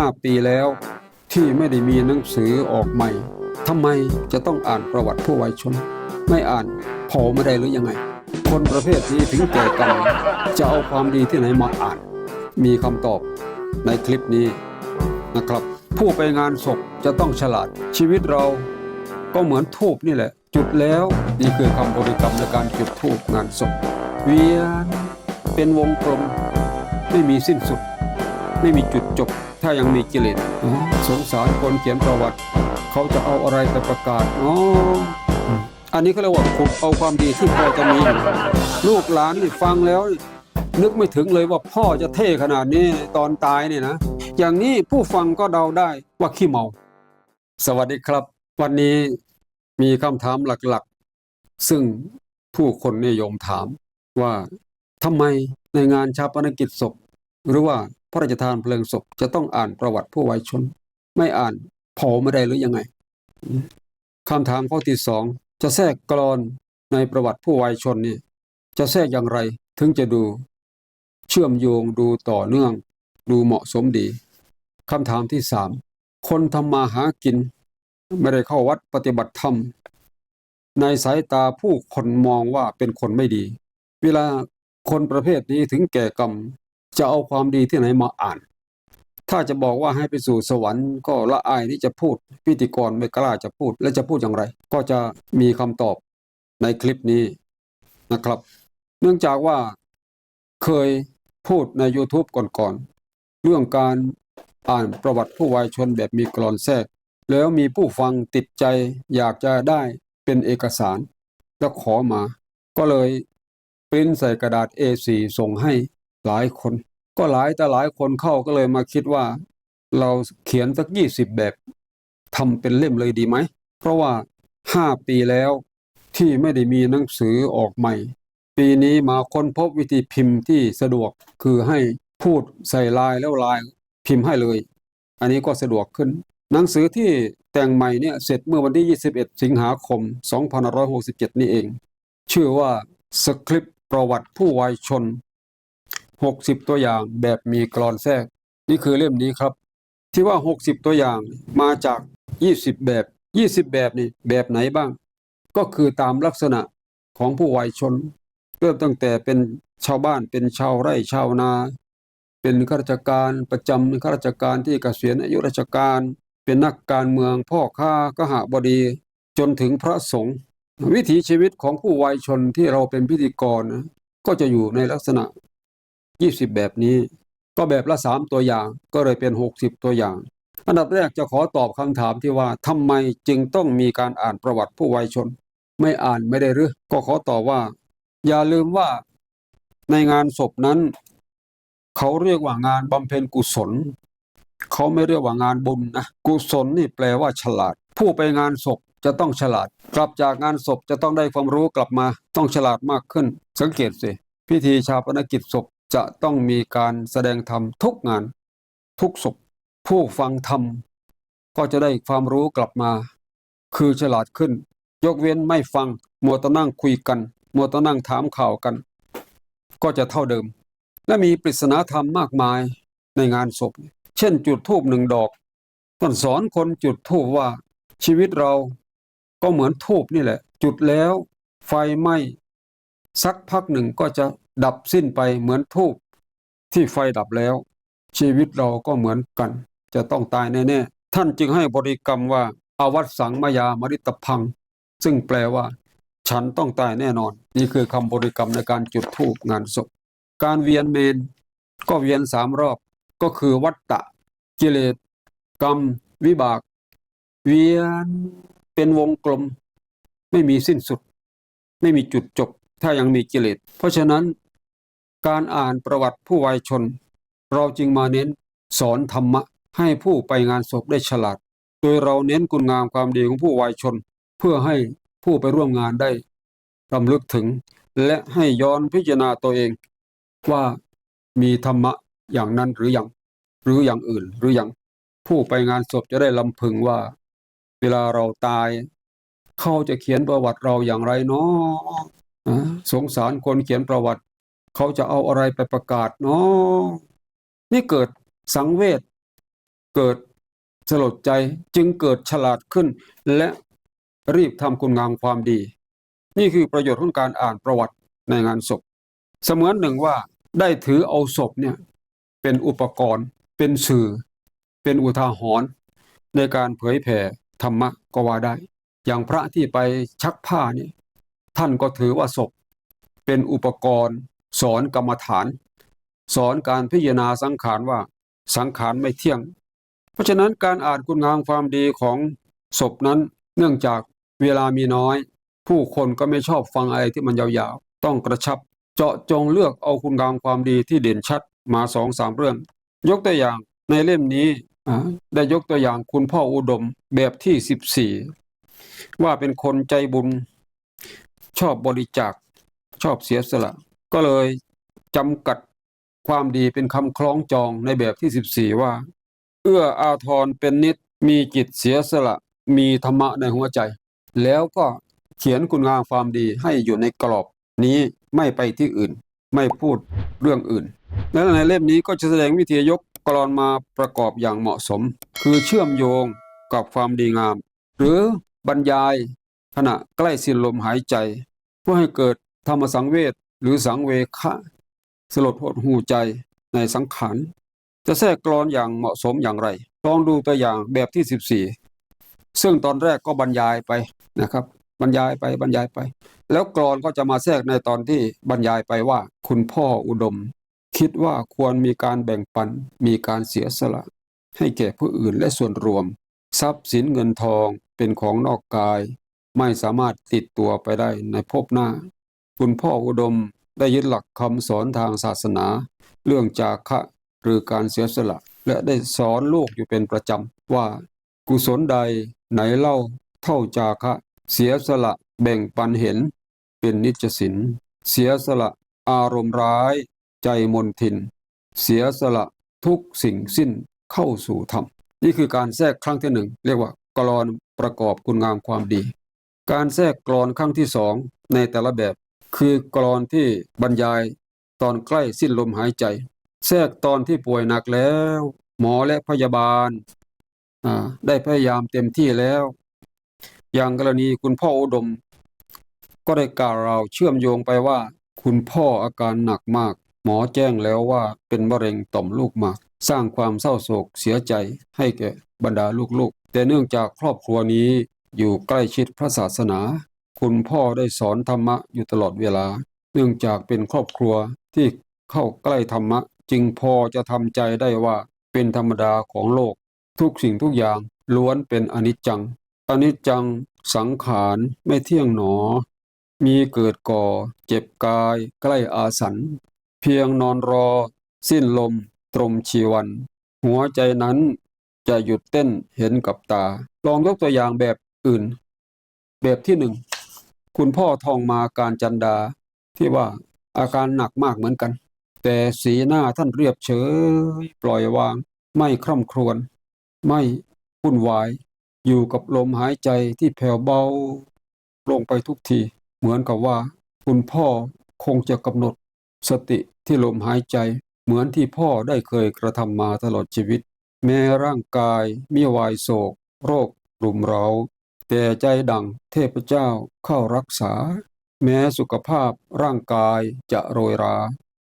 ห้าปีแล้ว ที่ไม่ได้มีหนังสือออกใหม่ทำไมจะต้องอ่านประวัติผู้วายชน ไม่อ่านพอไม่ได้หรือยังไง คนประเภทนี้ถึงแก่กรรมจะเอาความดีที่ไหนมาอ่าน มีคำตอบในคลิปนี้นะครับ ผู้ไปงานศพจะต้องฉลาดชีวิตเราก็เหมือนทูบนี่แหละ จุดแล้วนี่คือคำบริกรรมในการจุดทูบงานศพเวียนเป็นวงกลมไม่มีสิ้นสุด ไม่มีจุดจบ ถ้ายังมีกิเลสสงสารคนเขียนประวัติ เขาจะเอาอะไรไปประกาศอ๋ออันนี้เขาเรียกว่าขุดเอาความดีที่พอจะมี ลูกหลานนี่ฟังแล้ว นึกไม่ถึงเลยว่าพ่อจะเท่ขนาดนี้ตอนตายเนี่ยนะ อย่างนี้ผู้ฟังก็เดาได้ว่าขี้เมา สวัสดีครับ วันนี้มีคำถามหลักๆ ซึ่งผู้คนนิยมถามว่าทำไมในงานชาปนกิจศพ หรือว่า พระราชทานเพลิงศพจะต้องอ่านประวัติผู้วายชน ไม่อ่านพอไม่ได้หรือยังไงคำถามข้อที่สองจะแทรกกรอนในประวัติผู้วายชนนี่จะแทรกอย่างไรถึงจะดู เชื่อมโยงดูต่อเนื่อง ดูเหมาะสมดีคำถามที่สามคนทำมาหากิน ไม่ได้เข้าวัดปฏิบัติธรรม ในสายตาผู้คนมองว่าเป็นคนไม่ดี เวลาคนประเภทนี้ถึงแก่กรรม จะเอาความดีที่ไหนมาอ่าน ถ้าจะบอกว่าให้ไปสู่สวรรค์ก็ละอายที่จะพูด พิธีกรไม่กล้าจะพูด และจะพูดอย่างไร ก็จะมีคำตอบในคลิปนี้นะครับ เนื่องจากว่าเคยพูดใน YouTube ก่อนๆ เรื่องการอ่านประวัติผู้วายชนแบบมีกรอนแทรก แล้วมีผู้ฟังติดใจอยากจะได้เป็นเอกสาร แล้วขอมา ก็เลยปริ้นใส่กระดาษ A4 ส่งให้ หลายคน ก็หลายแต่หลายคนเข้าก็เลยมาคิดว่า เราเขียนสักยี่สิบแบบทำเป็นเล่มเลยดีไหม เพราะว่าห้าปีแล้วที่ไม่ได้มีหนังสือออกใหม่ ปีนี้มาค้นพบวิธีพิมพ์ที่สะดวกคือให้พูดใส่ลายแล้วลายพิมพ์ให้เลย อันนี้ก็สะดวกขึ้น หนังสือที่แต่งใหม่เนี่ยเสร็จเมื่อวันที่ 21 สิงหาคม 2567 นี่เอง ชื่อว่าสคริปต์ประวัติผู้วายชน 60 ตัวอย่างแบบมีกรอนแทรก นี่คือเล่มนี้ครับ ที่ว่า 60 ตัวอย่างมาจาก 20 แบบ 20 แบบนี่แบบไหนบ้าง ก็คือตามลักษณะของผู้วายชน เริ่มตั้งแต่เป็นชาวบ้านเป็นชาวไร่ชาวนา เป็นข้าราชการประจำข้าราชการที่เกษียณอายุราชการ เป็นนักการเมืองพ่อค้ากหบดีจนถึงพระสงฆ์วิถีชีวิตของผู้วายชนที่เราเป็นพิธีกรนะก็จะอยู่ในลักษณะ 20แบบนี้ ก็แบบละสามตัวอย่างก็เลยเป็น60ตัวอย่าง อันดับแรกจะขอตอบคำถามที่ว่าทำไมจึงต้องมีการอ่านประวัติผู้วายชน ไม่อ่านไม่ได้หรือก็ขอตอบว่า อย่าลืมว่าในงานศพนั้น เขาเรียกว่างานบำเพ็ญกุศล เขาไม่เรียกว่างานบุญนะกุศลนี่แปลว่าฉลาด ผู้ไปงานศพจะต้องฉลาด กลับจากงานศพจะต้องได้ความรู้กลับมา ต้องฉลาดมากขึ้น สังเกตสิพิธีชาปนกิจศพ จะต้องมีการแสดงธรรมทุกงาน ทุกศพผู้ฟังธรรม ก็จะได้ความรู้กลับมา คือฉลาดขึ้น ยกเว้นไม่ฟังมัวตนั่งคุยกัน มัวตนั่งถามข่าวกัน ก็จะเท่าเดิม และมีปริศนาธรรมมากมายในงานศพ เช่นจุดธูปหนึ่งดอกต้นสอนคนจุดธูปว่าชีวิตเราก็เหมือนธูปนี่แหละ จุดแล้ว ไฟไหม้สักพักหนึ่งก็จะ ดับสิ้นไปเหมือนธูปที่ไฟดับแล้ว ชีวิตเราก็เหมือนกัน จะต้องตายแน่ๆท่านจึงให้บริกรรมว่าอาวัตสังมายามริตพัง ซึ่งแปลว่า ฉันต้องตายแน่นอน นี่คือคำบริกรรมในการจุดธูปงานศพ การเวียนเมน ก็เวียนสามรอบ ก็คือวัตตะ กิเลส กรรม วิบาก เวียนเป็นวงกลม ไม่มีสิ้นสุด ไม่มีจุดจบ ถ้ายังมีกิเลส เพราะฉะนั้น การอ่านประวัติผู้วายชน เราจึงมาเน้นสอนธรรมะให้ผู้ไปงานศพได้ฉลาด โดยเราเน้นคุณงามความดีของผู้วายชน เพื่อให้ผู้ไปร่วมงานได้รำลึกถึง และให้ย้อนพิจารณาตัวเอง ว่ามีธรรมะอย่างนั้นหรืออยังหรืออย่างอื่นหรืออยังผู้ไปงานศพจะได้ลำพึงว่า เวลาเราตาย เขาจะเขียนประวัติเราอย่างไรเนาะสงสารคนเขียนประวัติ เขาจะเอาอะไรไปประกาศเนาะนี่เกิดสังเวชเกิดสลดใจจึงเกิดฉลาดขึ้น และรีบทำคุณงามความดี นี่คือประโยชน์ของการอ่านประวัติในงานศพ เสมือนหนึ่งว่าได้ถือเอาศพเนี่ยเป็นอุปกรณ์ เป็นสื่อ เป็นอุทาหรณ์ในการเผยแผ่ธรรมะก็ว่าได้ อย่างพระที่ไปชักผ้าเนี่ยท่านก็ถือว่าศพเป็นอุปกรณ์ สอนกรรมฐาน สอนการพิจารณาสังขารว่าสังขารไม่เที่ยง เพราะฉะนั้นการอ่านคุณงามความดีของศพนั้น เนื่องจากเวลามีน้อย ผู้คนก็ไม่ชอบฟังอะไรที่มันยาวๆ ต้องกระชับ เจาะจงเลือกเอาคุณงามความดีที่เด่นชัดมาสองสามเรื่อง ยกตัวอย่างในเล่มนี้ได้ยกตัวอย่างคุณพ่ออุดมแบบที่สิบสี่ว่าเป็นคนใจบุญ ชอบบริจาคชอบเสียสละ ก็เลยจำกัดความดีเป็นคำคล้องจองในแบบที่สิบสี่ว่า เอื้ออาทรเป็นนิดมีจิตเสียสละมีธรรมะในหัวใจ แล้วก็เขียนคุณงามความดีให้อยู่ในกรอบนี้ไม่ไปที่อื่น ไม่พูดเรื่องอื่น และในเล่มนี้ก็จะแสดงวิธียกกรอนมาประกอบอย่างเหมาะสม คือเชื่อมโยงกับความดีงาม หรือบรรยายขณะใกล้สิ้นลมหายใจ เพื่อให้เกิดธรรมสังเวช หรือสังเวคะสลดหดหูใจในสังขารจะแทรกกรอนอย่างเหมาะสมอย่างไร ลองดูตัวอย่างแบบที่ 14 ซึ่งตอนแรกก็บรรยายไปนะครับ บรรยายไปบรรยายไป แล้วกรอนก็จะมาแทรกในตอนที่บรรยายไปว่า คุณพ่ออุดม คิดว่าควรมีการแบ่งปันมีการเสียสละ ให้แก่ผู้อื่นและส่วนรวม ทรัพย์สินเงินทองเป็นของนอกกาย ไม่สามารถติดตัวไปได้ในภพหน้า คุณพ่ออุดมได้ยึดหลักคำสอนทางศาสนา เรื่องจาคะหรือการเสียสละ และได้สอนลูกอยู่เป็นประจำว่า กุศลใดไหนเล่าเท่าจาคะ เสียสละแบ่งปันเห็น เป็นนิจสินเสียสละอารมณ์ร้าย ใจมนทิน เสียสละทุกสิ่งสิ้นเข้าสู่ธรรม นี่คือการแทรกครั้งที่หนึ่งเรียกว่ากรอนประกอบคุณงามความดี การแทรกกรอนครั้งที่สองในแต่ละแบบ คือกรอนที่บรรยายตอนใกล้สิ้นลมหายใจ แทรกตอนที่ป่วยหนักแล้ว หมอและพยาบาลได้พยายามเต็มที่แล้ว อย่างกรณีคุณพ่ออุดม ก็ได้กล่าวเราเชื่อมโยงไปว่า คุณพ่ออาการหนักมาก หมอแจ้งแล้วว่าเป็นมะเร็งต่อมลูกหมาก สร้างความเศร้าโศกเสียใจให้แก่บรรดาลูกๆ แต่เนื่องจากครอบครัวนี้อยู่ใกล้ชิดพระศาสนา คุณพ่อได้สอนธรรมะอยู่ตลอดเวลา เนื่องจากเป็นครอบครัวที่เข้าใกล้ธรรมะ จึงพอจะทำใจได้ว่าเป็นธรรมดาของโลก ทุกสิ่งทุกอย่างล้วนเป็นอนิจจัง อนิจจังสังขารไม่เที่ยงหนอ มีเกิดก่อ เจ็บกาย ใกล้อาสัน เพียงนอนรอ สิ้นลม ตรมชีวัน หัวใจนั้นจะหยุดเต้นเห็นกับตา ลองยกตัวอย่างแบบอื่น แบบที่หนึ่ง คุณพ่อทองมาการจันดาที่ว่าอาการหนักมากเหมือนกัน แต่สีหน้าท่านเรียบเฉย ปล่อยวาง ไม่คร่ำครวญไม่วุ่นวาย อยู่กับลมหายใจที่แผ่วเบา ลงไปทุกที เหมือนกับว่า คุณพ่อคงจะกำหนด สติที่ลมหายใจ เหมือนที่พ่อได้เคยกระทำมาตลอดชีวิต แม้ร่างกายมีวายโศก โรครุมเร้า แต่ใจดังเทพเจ้าเข้ารักษา แม้สุขภาพร่างกายจะโรยรา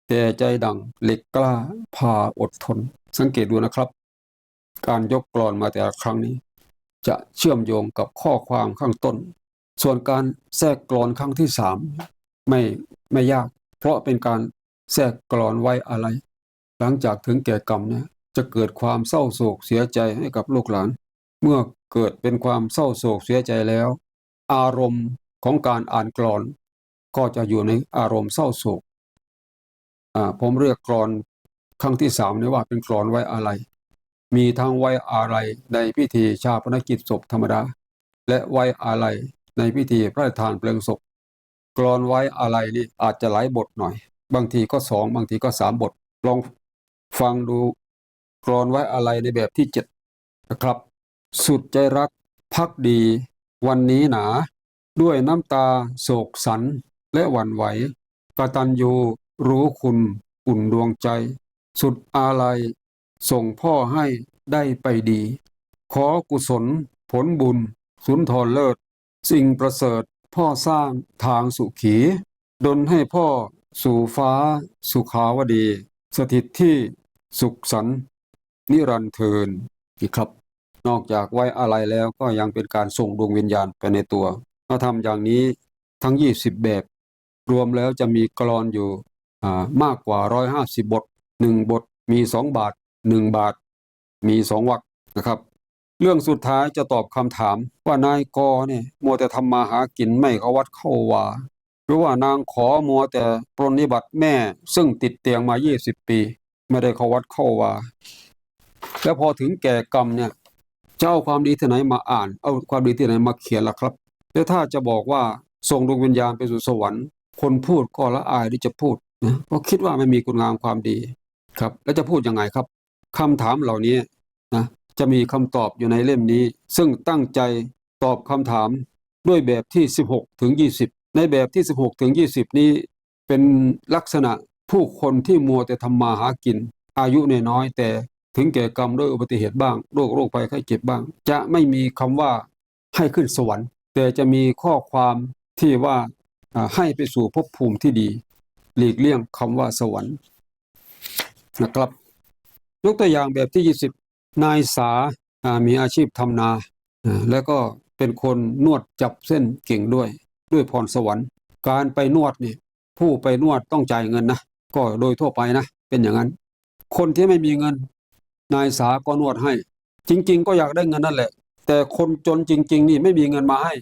แต่ใจดังเหล็กกล้าพาอดทน สังเกตดูนะครับ การยกกลอนมาแต่ละครั้งนี้ จะเชื่อมโยงกับข้อความข้างต้น ส่วนการแทรกกลอนครั้งที่สามไม่ไม่ยาก เพราะเป็นการแทรกกลอนไว้อะไร หลังจากถึงแก่กรรมเนี่ยจะเกิดความเศร้าโศกเสียใจให้กับลูกหลาน เมื่อ เกิดเป็นความเศร้าโศกเสียใจแล้ว อารมณ์ของการอ่านกลอน ก็จะอยู่ในอารมณ์เศร้าโศกผมเรียกกลอนครั้งที่สามนี้ว่าเป็นกลอนไว้อะไร มีทั้งไว้อะไรในพิธีชาปนกิจศพธรรมดา และไว้อะไรในพิธีพระราชทานเพลิงศพกลอนไว้อะไรนี่อาจจะหลายบทหน่อย บางทีก็สองบางทีก็สามบทลองฟังดูกรอนไว้อะไรในแบบที่เจ็ดนะครับ สุดใจรักพักดี วันนี้หนา ด้วยน้ำตาโศกสันและหวั่นไหวกตัญญูรู้คุณอุ่นดวงใจ สุดอาลัย ส่งพ่อให้ได้ไปดี ขอกุศล ผลบุญ สุนทรเลิศ สิ่งประเสริฐพ่อสร้างทางสุขีดลให้พ่อสู่ฟ้าสุขาวดี สถิตที่สุขสันนิรันเทินอีกครับ นอกจากไว้อะไรแล้วก็ยังเป็นการส่งดวงวิญญาณไปในตัวเราทำอย่างนี้ทั้ง 20 แบบ รวมแล้วจะมีกลอนอยู่มากกว่า 150 บท 1 บทมี 2 บาท 1 บาท มี 2วรรคนะครับ เรื่องสุดท้ายจะตอบคำถามว่านายกเนี่ยมัวแต่ทำมาหากินไม่เข้าวัดเข้าวาหรือว่านางขอมัวแต่ปรนนิบัติแม่ ซึ่งติดเตียงมา 20 ปี ไม่ได้เข้าวัดเข้าวาแล้วพอถึงแก่กรรมเนี่ย จะเอาความดีที่ไหนมาอ่าน เอาความดีที่ไหนมาเขียนล่ะครับแล้วถ้าจะบอกว่าส่งดวงวิญญาณไปสู่สวรรค์ คนพูดก็ละอายที่จะพูดนะเพราะคิดว่าไม่มีคุณงามความดีครับ แล้วจะพูดยังไงครับคำถามเหล่านี้นะจะมีคำตอบอยู่ในเล่มนี้ ซึ่งตั้งใจตอบคำถามด้วยแบบที่ 16ถึง20 ในแบบที่ 16ถึง20 นี้เป็นลักษณะผู้คนที่มัวแต่ทำมาหากิน อายุน้อยแต่ ถึงแก่กรรมด้วยอุบัติเหตุบ้างโรคโรคภัยไข้เจ็บบ้าง จะไม่มีคำว่าให้ขึ้นสวรรค์ แต่จะมีข้อความที่ว่าให้ไปสู่ภพภูมิที่ดี หลีกเลี่ยงคำว่าสวรรค์นะครับ ยกตัวอย่างแบบที่ 20 นายสามีอาชีพทำนาอ่าแล้วก็เป็นคนนวดจับเส้นเก่งด้วย ด้วยพรสวรรค์ การไปนวดเนี่ยผู้ไปนวดต้องจ่ายเงินนะก็โดยทั่วไปนะ เป็นอย่างนั้น คนที่ไม่มีเงิน นายสาก็นวดให้ จริง ๆ ก็อยากได้เงินนั่นแหละ แต่คนจนจริง ๆ นี่ไม่มีเงินมาให้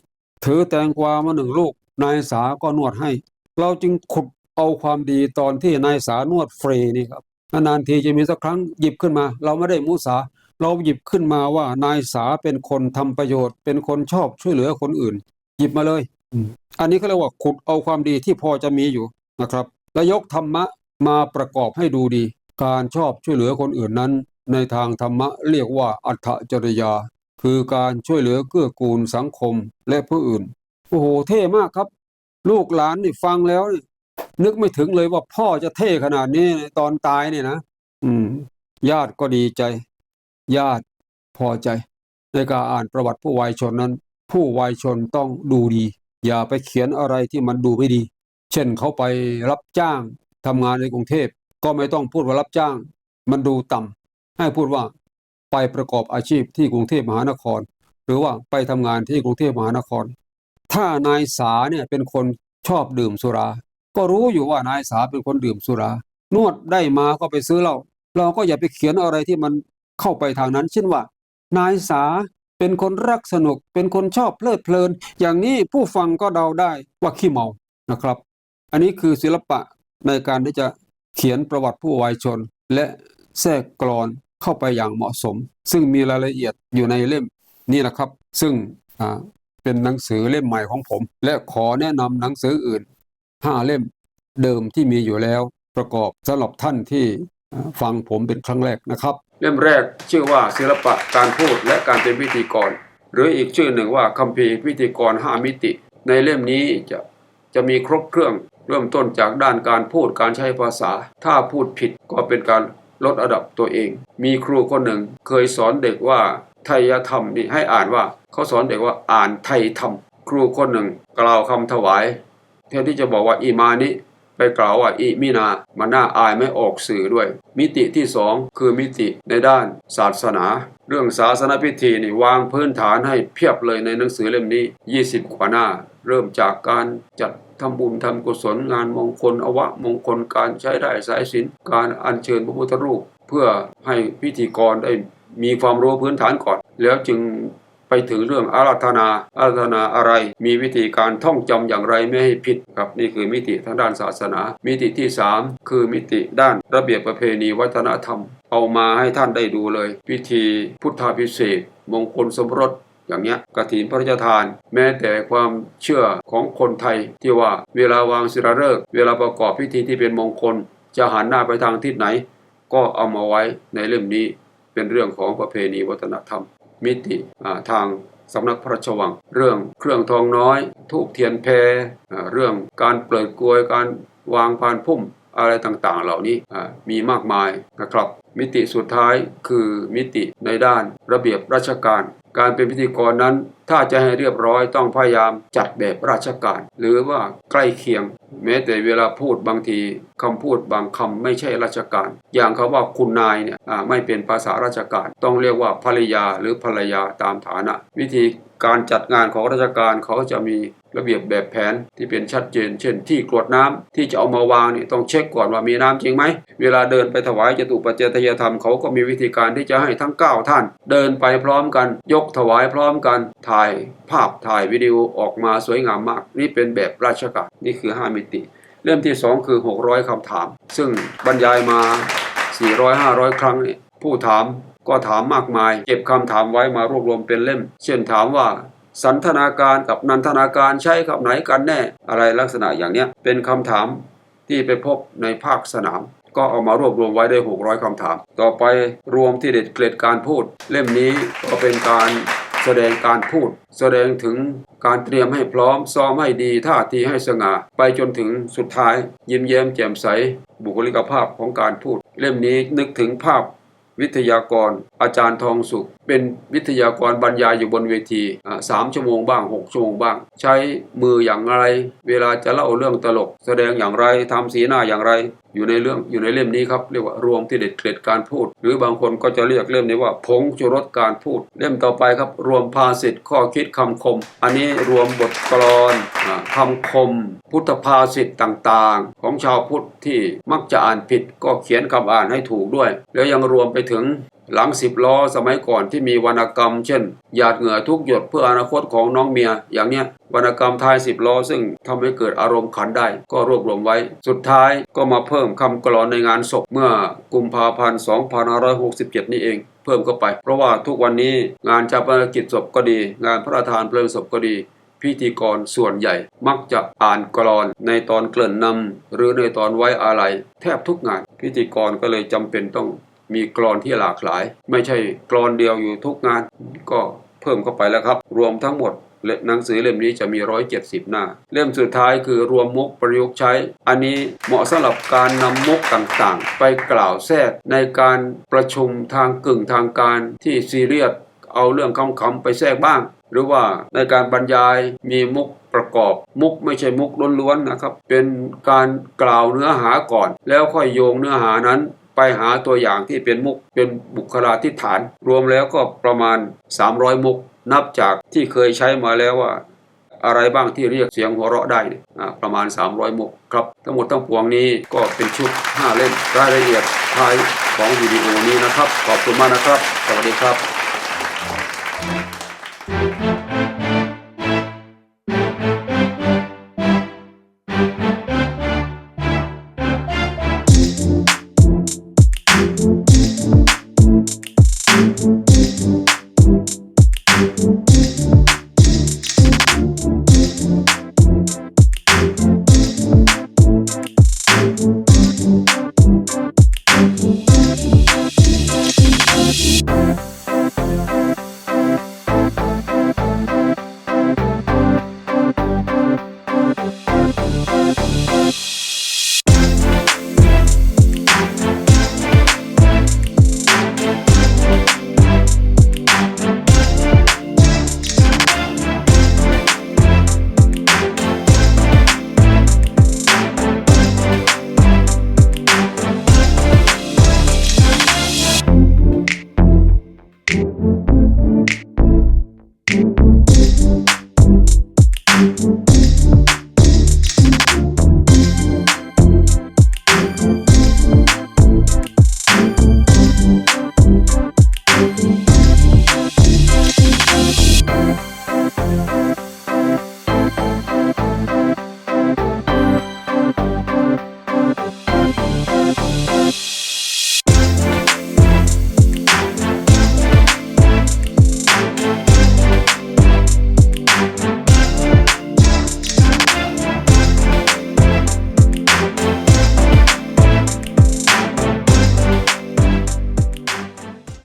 ถือแตงกวามาหนึ่งลูก นายสาก็นวดให้ เราจึงขุดเอาความดีตอนที่นายสานวดฟรีนี่ครับนานๆทีจะมีสักครั้งหยิบขึ้นมา เราไม่ได้มุสา เราหยิบขึ้นมาว่านายสาเป็นคนทำประโยชน์ เป็นคนชอบช่วยเหลือคนอื่น หยิบมาเลยอันนี้เขาเรียกว่าขุดเอาความดีที่พอจะมีอยู่นะครับ และยกธรรมะมาประกอบให้ดูดี การชอบช่วยเหลือคนอื่นนั้น ในทางธรรมะเรียกว่าอัตถจริยา คือการช่วยเหลือเกื้อกูลสังคมและผู้อื่น โอ้โหเท่มากครับ ลูกหลานนี่ฟังแล้วนี่นึกไม่ถึงเลยว่าพ่อจะเท่ขนาดนี้ตอนตายเนี่ยนะอืม ญาติก็ดีใจ ญาติพอใจ ในการอ่านประวัติผู้วายชนนั้น ผู้วายชนต้องดูดี อย่าไปเขียนอะไรที่มันดูไม่ดี เช่นเขาไปรับจ้างทำงานในกรุงเทพก็ไม่ต้องพูดว่ารับจ้าง มันดูต่ำ ให้พูดว่าไปประกอบอาชีพที่กรุงเทพมหานคร หรือว่าไปทำงานที่กรุงเทพมหานคร ถ้านายสาเนี่ยเป็นคนชอบดื่มสุรา ก็รู้อยู่ว่านายสาเป็นคนดื่มสุรานวดได้มาก็ไปซื้อเหล้าเราก็อย่าไปเขียนอะไรที่มันเข้าไปทางนั้น เช่นว่า นายสาเป็นคนรักสนุก เป็นคนชอบเพลิดเพลิน อย่างนี้ผู้ฟังก็เดาได้ว่าขี้เมานะครับ อันนี้คือศิลปะในการที่จะเขียนประวัติผู้วายชน และแทรกกรอน เข้าไปอย่างเหมาะสม ซึ่งมีรายละเอียดอยู่ในเล่มนี่แหละครับ ซึ่งเป็นหนังสือเล่มใหม่ของผม และขอแนะนำหนังสืออื่นห้าเล่มเดิมที่มีอยู่แล้วประกอบสำหรับท่านที่ฟังผมเป็นครั้งแรกนะครับ เล่มแรกชื่อว่าศิลปะการพูดและการเป็นพิธีกร หรืออีกชื่อหนึ่งว่าคัมภีร์พิธีกรห้ามิติ ในเล่มนี้จะจะมีครบเครื่องเริ่มต้นจากด้านการพูดการใช้ภาษา ถ้าพูดผิดก็เป็นการ ลดระดับตัวเอง มีครูคนหนึ่งเคยสอนเด็กว่าไทยธรรมนี่ให้อ่านว่า เขาสอนเด็กว่าอ่านไทยธรรม ครูคนหนึ่งกล่าวคำถวายแทนที่จะบอกว่าอีมานิไปกล่าวว่าอิมินา มันน่าอายไม่ออกสื่อด้วย มิติที่สองคือมิติในด้านศาสนา เรื่องศาสนาพิธีนี่วางพื้นฐานให้เพียบเลยในหนังสือเล่มนี้ 20 กว่าหน้า เริ่มจากการจัด ทำบุญทำกุศลงานมงคลอวะมงคลการใช้ได้สายสินการอัญเชิญพระพุทธรูป เพื่อให้พิธีกรได้มีความรู้พื้นฐานก่อน แล้วจึงไปถึงเรื่องอาราธนา อาราธนาอะไร มีวิธีการท่องจำอย่างไรไม่ให้ผิดครับนี่คือมิติทางด้านศาสนา มิติที่ 3 คือมิติด้านระเบียบประเพณีวัฒนธรรม เอามาให้ท่านได้ดูเลย พิธีพุทธาพิเศษมงคลสมรส อย่างเงี้ยกฐินพระราชทาน แม้แต่ความเชื่อของคนไทย ที่ว่าเวลาวางศิลาฤกษ์เวลาประกอบพิธีที่เป็นมงคล จะหันหน้าไปทางทิศไหน ก็เอามาไว้ในเล่มนี้เป็นเรื่องของประเพณีวัฒนธรรม มิติทางสำนักพระราชวัง เรื่องเครื่องทองน้อย ทูบเทียนแพรเรื่องการเปิดกลวยการวางพานพุ่ม อะไรต่างๆ เหล่านี้มีมากมายนะครับ มิติสุดท้ายคือมิติในด้านระเบียบราชการ การเป็นพิธีกรนั้น ถ้าจะให้เรียบร้อยต้องพยายามจัดแบบราชการ หรือว่าใกล้เคียง แม้แต่เวลาพูดบางทีคำพูดบางคำไม่ใช่ราชการ อย่างคำว่าคุณนายเนี่ยไม่เป็นภาษาราชการ ต้องเรียกว่าภรรยาหรือภรรยาตามฐานะ วิธีการจัดงานของราชการเขาจะมี ระเบียบแบบแผนที่เป็นชัดเจน เช่น ที่กรวดน้ำที่จะเอามาวางนี่ต้องเช็คก่อนว่ามีน้ำจริงไหม เวลาเดินไปถวายจตุปัจเจทยธรรมเขาก็มีวิธีการที่จะให้ทั้ง 9 ท่าน เดินไปพร้อมกัน ยกถวายพร้อมกัน ถ่ายภาพถ่ายวิดีโอออกมาสวยงามมาก นี่เป็นแบบราชการนี่คือ 5 มิติ เล่มที่ 2 คือ 600คำถาม ซึ่งบรรยายมา 400-500 ครั้งนี่ผู้ถามก็ถามมากมาย เก็บคำถามไว้มารวบรวมเป็นเล่ม เช่นถามว่า สันทนาการกับนันทนาการใช้คำไหนกันแน่ อะไรลักษณะอย่างเนี้ยเป็นคำถามที่ไปพบในภาคสนาม ก็เอามารวบรวมไว้ได้ 600คำถาม ต่อไปรวมที่เด็ดเกล็ดการพูด เล่มนี้ก็เป็นการแสดงการพูด แสดงถึงการเตรียมให้พร้อมซ้อมให้ดีท่าทีให้สง่าไปจนถึงสุดท้าย ยิ้มแย้มแจ่มใส บุคลิกภาพของการพูด เล่มนี้นึกถึงภาพวิทยากร อาจารย์ทองสุขเป็นวิทยากรบรรยายอยู่บนเวทีสามชั่วโมงบ้างหกชั่วโมงบ้าง ใช้มืออย่างไร เวลาจะเล่าเรื่องตลก แสดงอย่างไรทำสีหน้าอย่างไร อยู่ในเรื่องอยู่ในเล่มนี้ครับเรียกว่ารวมที่เด็ดเกล็ดการพูด หรือบางคนก็จะเรียกเล่มนี้ว่าผงชูรสการพูด เล่มต่อไปครับ รวมภาษิตข้อคิดคำคม อันนี้รวมบทกลอนอ่าคำคม พุทธภาษิตต่างๆ ของชาวพุทธที่มักจะอ่านผิดก็เขียนคำอ่านให้ถูกด้วย แล้วยังรวมไปถึง หลังสิบล้อสมัยก่อนที่มีวรรณกรรม เช่น หยาดเหงื่อทุกหยดเพื่ออนาคตของน้องเมีย อย่างเนี้ยวรรณกรรมท้ายสิบล้อซึ่งทำให้เกิดอารมณ์ขันได้ ก็รวบรวมไว้ สุดท้ายก็มาเพิ่มคำกลอนในงานศพเมื่อกุมภาพันธ์2567 นี่เองเพิ่มเข้าไป เพราะว่าทุกวันนี้งานชาปนกิจศพก็ดี งานพระราชทานเพลิงศพก็ดีพิธีกรส่วนใหญ่มักจะอ่านกลอนในตอนเกริ่นนำหรือในตอนไว้อาลัยแทบทุกงาน พิธีกรก็เลยจำเป็นต้อง มีกรอนที่หลากหลาย ไม่ใช่กรอนเดียวอยู่ทุกงานก็เพิ่มเข้าไปแล้วครับ รวมทั้งหมดและหนังสือเล่มนี้จะมี 170 หน้า เล่มสุดท้ายคือรวมมุกประยุกต์ใช้ อันนี้เหมาะสำหรับการนำมุกต่างๆ ไปกล่าวแทรกในการประชุมทางกึ่งทางการที่ซีเรียสเอาเรื่องคำๆไปแทรกบ้าง หรือว่าในการบรรยายมีมุกประกอบมุกไม่ใช่มุกล้วนๆนะครับ เป็นการกล่าวเนื้อหาก่อน แล้วค่อยโยงเนื้อหานั้น ไปหาตัวอย่างที่เป็นมุกเป็นบุคลาธิฐาน รวมแล้วก็ประมาณ 300 มุก นับจากที่เคยใช้มาแล้วว่า อะไรบ้างที่เรียกเสียงหัวเราะได้เนี่ยอ่าประมาณ 300 มุกครับ ทั้งหมดทั้งปวงนี้ก็เป็นชุด 5 เล่มรายละเอียดท้ายของวิดีโอนี้นะครับ ขอบคุณมากนะครับ สวัสดีครับ